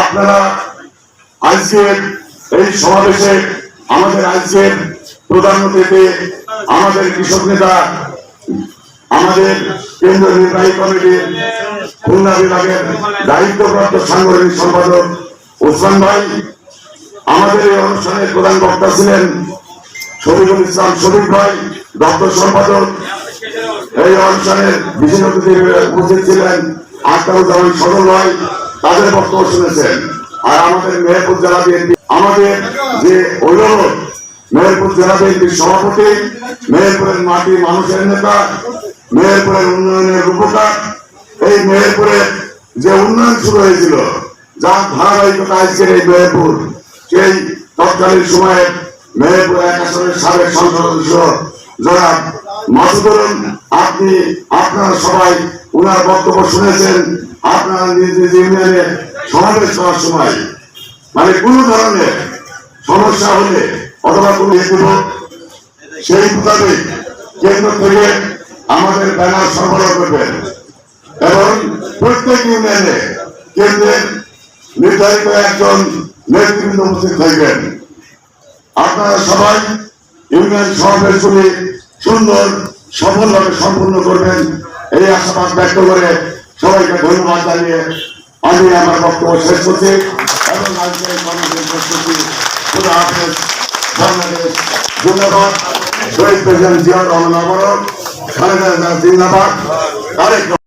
আপনারা আজকের এই সমাবেশে আমাদের আমাদের কৃষক নেতা, আমাদের কেন্দ্রীয় নির্বাহী কমিটির খুলনা বিভাগের দায়িত্বপ্রাপ্ত সাংগঠনিক সম্পাদক ওসমান ভাই, আমাদের এই অনুষ্ঠানের প্রধান বক্তা ছিলেন শফিকুল ইসলাম শফিক ভাই, দপ্তর সম্পাদক। এই অনুষ্ঠানের বিশেষ অতিথি উপস্থিত ছিলেন আখতারুজ্জামান সদর ভাই তাদের বক্তব্য শুনেছেন। আর আমাদের মেহেরপুর জেলা বিএনপি, আমাদের যে অভিভাবক, মেহেরপুর জেলা বিএনপির সভাপতি, মেহেরপুরের মাটি মানুষের নেতা, মেহেরপুরের উন্নয়নের এই যে উন্নয়ন শুরু হয়েছিল, যার ধারাবাহিকতা আজকের এই মেহেরপুর, সেই তৎকালীন সময়ে মেহেরপুর এক আসনের সাবেক সংসদ সদস্য জনাব আপনি, আপনারা সবাই উনার বক্তব্য শুনেছেন আপনারা নিজ নিজ ইউনিয়নে সমাবেশ করার সময়। মানে কোন ধরনের সমস্যা হলে অথবা কোনো হেতু সেই মোতাবেক কেন্দ্র থেকে আমাদের ব্যানার সরবরাহ করবেন। এবং প্রত্যেক ইউনিয়নে কেন্দ্রের নির্ধারিত একজন নেতৃবৃন্দ উপস্থিত থাকবেন। আপনারা সবাই ইউনিয়ন সমাবেশগুলি সুন্দর সফলভাবে সম্পূর্ণ করবেন। এই আশাবাদ ব্যক্ত করে সবাইকে ধন্যবাদ জানিয়ে আমি আমার বক্তব্য শেষ করছি। এবং আজকে শেষ করছি হাফেজ, বাংলাদেশ ধন্যবাদ শহীদ প্রেসিডেন্ট জিয়াউর রহমান আবরণ খালেদা জিন্দাবাদ। রহমান।